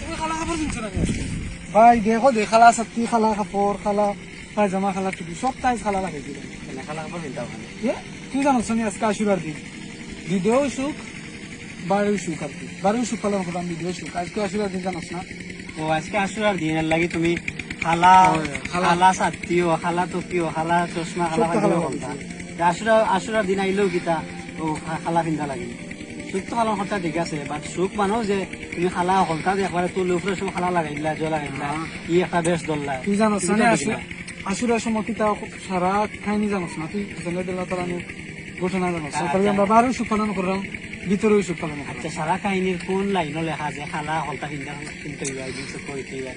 তুমি খালা কাপড় কিনছো নাকি ভাই দেখো দে খালা ছাত্রী খালা কাপড় খালা পায়জামা খালা টুপি সব টাইজ খালা লাগাই দিলাম কেনে খালা কাপড় কিনতে হবে এ তুই জানো শনি আজকে আশুরার দিন বিদেও সুখ বারেও সুখ আর কি। বারেও সুখ পালন করলাম বিদেও সুখ। আজকে আশুরার দিন জানোস না? ও আজকে আসুরার দিনের লাগি তুমি খালা খালা। ছাতিও খালা টপিও খালা চশমা খালা। আসুরা আসুরার দিন আইলেও কিতা ও খালা কিনতে লাগে। সুখ তো খালা কথা ঠিক আছে বাট সুখ মানো যে তুমি খালা হলতা যে একবারে সব খালা জল ই একটা বেশ দল্লা তুই জানোস না সময় কিতা সারা খাইনি জানোস না তুই ঘটনা জানোস তারপরে আমরা বারেও সুখ পালন করলাম ভিতরেও সুখ পালন আচ্ছা সারা কাহিনীর কোন লাইনও লেখা যে খালা হলতা কিনতে কিনতে এই জিনিস কইতে হইবা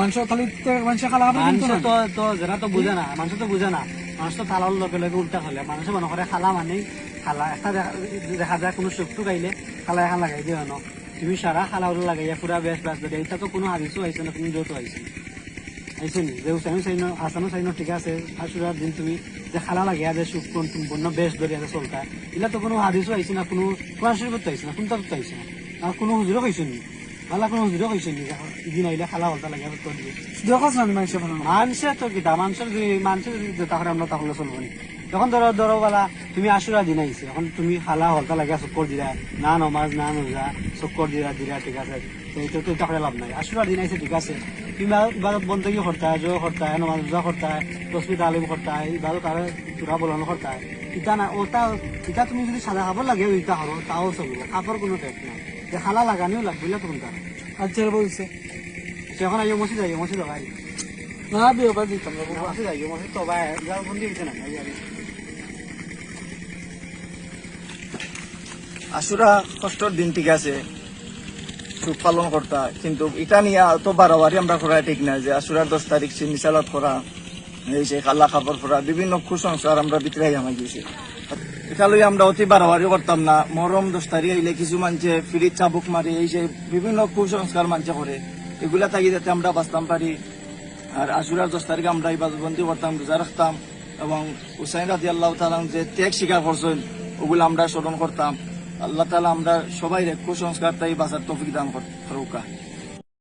মানুষ খালি মানুষ খালা কিনতো মানুষ তো তো যারা তো বুঝে না? মানুষ তো বুঝে না মানুষ তো খালার লগে লগে উল্টা হলে মানুষ মনে করে খালা মানে খালা একটা দেখা- দেখা যায় কোনো টুক আইলে খালা এখন লাগাই দিয়ে ন। তুমি সারা খালা ওগুলো লাগাইয়া পুরা বেশ বেশ ধরে এটা তো কোনো হাদিসও আইছে না তুমি যৌতো আইছে আইছে নি? যে উসাইন চাইন হাসানো চাইন ঠিক আছে। আশুরার দিন তুমি যে খালা লাগিয়া যে সুখ কোন বন্য বেশ ধরে আছে চলতা। এগুলা তো কোনো হাদিসও আইছে না কোনো কোরআন শরীফত আইছে না কোনটা তো আইছে না? আর কোনো হুজুরও কইছে নি? খালা কোনো হুজুরও কইছে নি? দিন আইলে খালা হলতা লাগিয়া করে দিয়ে। দেখোস না মানুষ তো কিতা মানুষের মানুষের তাহলে আমরা তাহলে চলবো নি? যখন ধরো ধরো বলা তুমি আশুরা দিন আইছে এখন তুমি খালা হলতা লাগে চক্কর দিলা না নমাজ না নোজা চক্কর দিলা দিলা ঠিক আছে তো তো তাহলে লাভ নাই। আশুরা দিন আইছে ঠিক আছে তুমি ইবাদত বন্দী করতা জয় করতা নমাজ রোজা করতা তসবি তালিম করতা ইবাদত আর চূড়া বলন করতা ইটা না ওটা ইটা তুমি যদি সাদা খাবার লাগে ইটা হরো তাও চলবো খাবার কোনো টেক নাই। যে খালা লাগানিও লাগবে না তখন তার আচ্ছা বলছে এখন আইও মসজিদ আইও মসজিদ ভাই না বিয়ে বাদ দিতাম। না। মসজিদ আইও মসজিদ তো ভাই যাও বন্দি হইছে না আশুরা কষ্টর দিন ঠিক আছে, সুখ পালন করতা, কিন্তু এটা নিয়ে তো বারবারই আমরা করা ঠিক না যে আশুরার দশ তারিখ সে সালাদ করা, এই যে কালা খাবার করা, বিভিন্ন কুসংস্কার আমরা ভিতরে আমার দিয়েছি এটা লই আমরা অতি বারবারই করতাম না, মরম দশ তারিখ আইলে কিছু মানুষে ফিরিত চাবুক মারি, এই যে বিভিন্ন কুসংস্কার মানুষে করে, এগুলা থাকি যাতে আমরা বাঁচতাম পারি। আর আশুরার দশ তারিখ আমরা এই ইবাদতবন্দি করতাম, রোজা রাখতাম এবং হুসাইন রাজি আল্লাহ তালাম যে ত্যাগ স্বীকার করছেন, ওগুলো আমরা স্মরণ করতাম। আল্লাহ তালা আমরা সবাই কুসংস্কার তাই বাঁচার তফিক দান করুকা